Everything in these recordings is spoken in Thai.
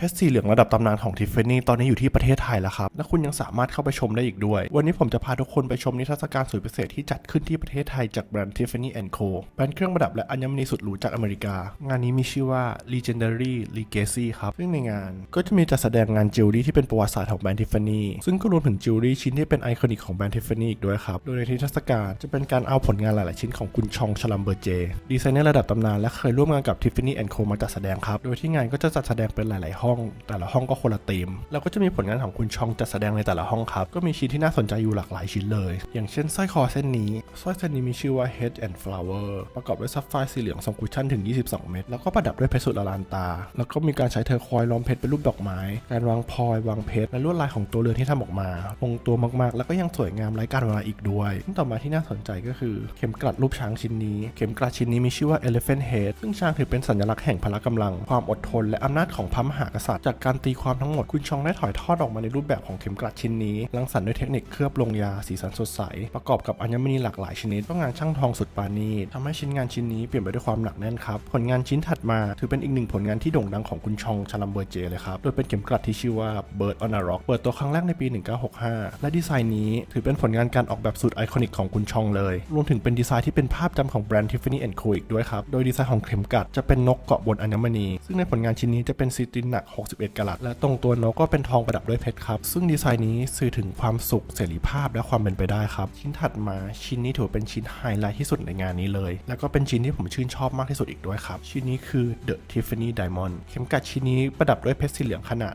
เพชรสีเหลืองระดับตำนานของทิฟฟานี่ตอนนี้อยู่ที่ประเทศไทยแล้วครับ และคุณยังสามารถเข้าไปชมได้อีกด้วย วันนี้ผมจะพาทุกคนไปชมนิทรรศการสวยพิเศษที่จัดขึ้นที่ประเทศไทยจากแบรนด์ Tiffany Co แบรนด์เครื่องประดับและอัญมณีสุดหรูจากอเมริกา งานนี้มีชื่อว่า Legendary Legacy ครับซึ่งในงานก็จะมีจัดแสดงงานจิวเวลรี่ที่เป็นประวัติศาสตร์ของแบรนด์ Tiffany ซึ่งก็รวมถึงจิวเวลรี่ชิ้นที่เป็นไอคอนิกของแบรนด์ Tiffany อีกด้วยครับ โดยในนิทรรศการจะเป็นการเอาผลงานหลาย ๆ ชิ้นของคุณชองชลัมเบอร์เจ ดีไซเนอร์ระดับตำนานและเคยร่วมงานกับ Tiffany Co มาจัดแสดงครับ โดยที่งานก็จะจัดแสดงเป็นหลาย ๆ ห้องแต่ละห้องก็คนละธีม แล้วก็จะมีผลงานของคุณชองจัดแสดงในแต่ละห้องครับ ก็มีชิ้นที่น่าสนใจอยู่หลากหลายชิ้นเลย อย่างเช่นสร้อยคอเส้นนี้สร้อยเส้นนี้มีชื่อว่า Head and Flower ประกอบด้วยซับไฟสีเหลืองทรงคุชชั่นถึง 22 เม็ดแล้วก็ประดับด้วยเพชรสุดละลานตา แล้วก็มีการใช้เทอร์คอยล้อมเพชรเป็นรูปดอกไม้ การวางพลอยวางเพชรและลวดลายของตัวเรือนที่ทำออกมาลงตัวมากๆ แล้วก็ยังสวยงามไร้การเวลาอีกด้วยต่อมาที่น่าสนใจก็คือ เข็มกลัดรูปช้างชิ้นนี้ เข็มกลัดชิ้นนี้มีชื่อว่า Elephant Head ซึ่งช้างถือเป็นสัญลักษณ์แห่งพละกำลัง ความอดทนและอำนาจของพระมหากษัตริย์ จากการตีความทั้งหมดคุณชองได้ถ่ายทอดออกมาในรูปแบบของเข็มกลัดชิ้นนี้รังสรรค์ด้วยเทคนิคเคลือบลงยาสีสันสดใส ประกอบกับอัญมณีหลากหลายชนิดต้องงานช่างทองสุดปราณีตทำให้ชิ้นงานชิ้นนี้เปลี่ยนไปด้วยความหนักแน่นครับผลงานชิ้นถัดมา ถือเป็นอีกหนึ่งผลงานที่โด่งดังของคุณชองชาลัมเบอร์เจเลยครับโดยเป็นเข็มกลัดที่ชื่อว่า Bird on a Rock เปิดตัวครั้งแรกในปี 1965 และดีไซน์นี้ถือเป็นผลงานการออกแบบสุดไอคอนิกของคุณชองเลยรวมถึงเป็นดีไซน์ที่เป็นภาพจำของแบรนด์ Tiffany Co อีกด้วยครับโดยดีไซน์ของเข็มกลัดจะเป็นนกเกาะบนอัญมณี ซึ่งในผลงานชิ้นนี้จะเป็นซีตรินหนัก61 กะรัต และตรงตัวนกก็เป็นทองประดับด้วยเพชรครับ ซึ่งดีไซน์นี้สื่อถึงความสุขเสรีภาพและความเป็นไปได้ครับ ชิ้นถัดมาชิ้นนี้ถือเป็นชิ้นไฮไลท์ที่สุดในงานนี้เลย แล้วก็เป็นชิ้นที่ผมชื่นชอบมากที่สุดอีกด้วยครับ ชิ้นนี้คือ The Tiffany Diamond เข็มกลัดชิ้นนี้ประดับด้วยเพชรสีเหลืองขนาด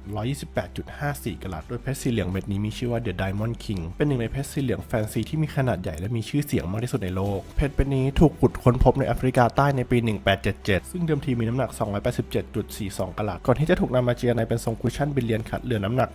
128.54 กะรัต โดยเพชรสีเหลืองเม็ดนี้มีชื่อว่า The Diamond King เป็นหนึ่งในเพชรสีเหลืองแฟนซีที่มีขนาดใหญ่และมีชื่อเสียงมากที่สุดในโลก เพชรเป็นนี้ถูกขุดค้นพบในแอฟริกาใต้ในปี 1877 ซึ่งเดิมทีมีน้ำหนัก 287.42 กะรัต ก่อนที่จะถูกนำมาเจียในเป็นทรงคุชชั่นบิลเลียนคัดเหลือน้ำหนัก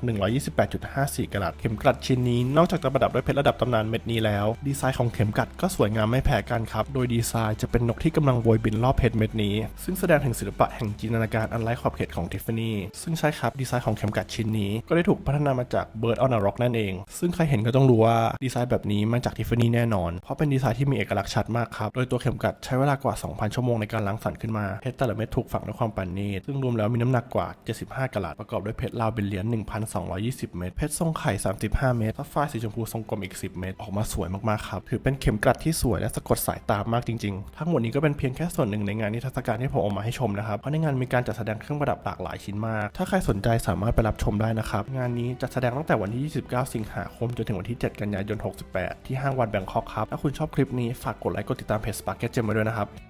128.54 กรัตเข็มกลัดชิ้นนี้นอกจากจะประดับด้วยเพชรระดับตำนานเม็ดนี้แล้ว ดีไซน์ของเข็มกลัดก็สวยงามไม่แพ้กันครับ โดยดีไซน์จะเป็นนกที่กำลังโบยบินรอบเพชรเม็ดนี้ ซึ่งแสดงถึงศิลปะแห่งจินตนาการอันไร้ขอบเขตของทิฟฟานี่ซึ่งใช่ครับดีไซน์ของเข็มกลัดชิ้นนี้ ก็ได้ถูกพัฒนามาจาก Bird on a Rock นั่นเอง ซึ่งใครเห็นก็ต้องรู้ว่าดีไซน์แบบนี้มาจากทิฟฟานี่แน่นอน เพราะเป็นดีไซน์ที่มีเอกลักษณ์ชัดมากครับโดยตัวเข็มกลัดใช้เวลากว่า 2,000 ชั่วโมงในการล้างสรรค์ขึ้นมาเพชรแต่ละเม็ดถูกฝังด้วยความประณีตซึ่งรวมแล้วมีน้ำหนักกว่า75กะรัตประกอบด้วยเพชรลาวเป็นเหรียญ1,220 เม็ดเพชรทรงไข่ 35 เม็ดซัฟไฟสีชมพูทรงกลมอีก 10 เม็ดออกมาสวยมากๆครับถือเป็นเข็มกลัดที่สวยและสะกดสายตามากจริงๆ ทั้งหมดนี้ก็เป็นเพียงแค่ส่วนหนึ่งในงานนิทรรศการที่ผมเอามาให้ชมนะครับเพราะในงานมีการจัดแสดงเครื่องประดับหลากหลายชิ้นมาก ถ้าใครสนใจสามารถไปรับชมได้นะครับงานนี้จัดแสดงตั้งแต่วันที่ 29 สิงหาคมจนถึงวันที่ 7 กันยายน 68 ที่ห้างวันแบงคอกครับถ้าคุณชอบคลิปนี้ฝากกดไลค์กดติดตามเพจ Spark Get Gem ไว้ด้วยนะครับ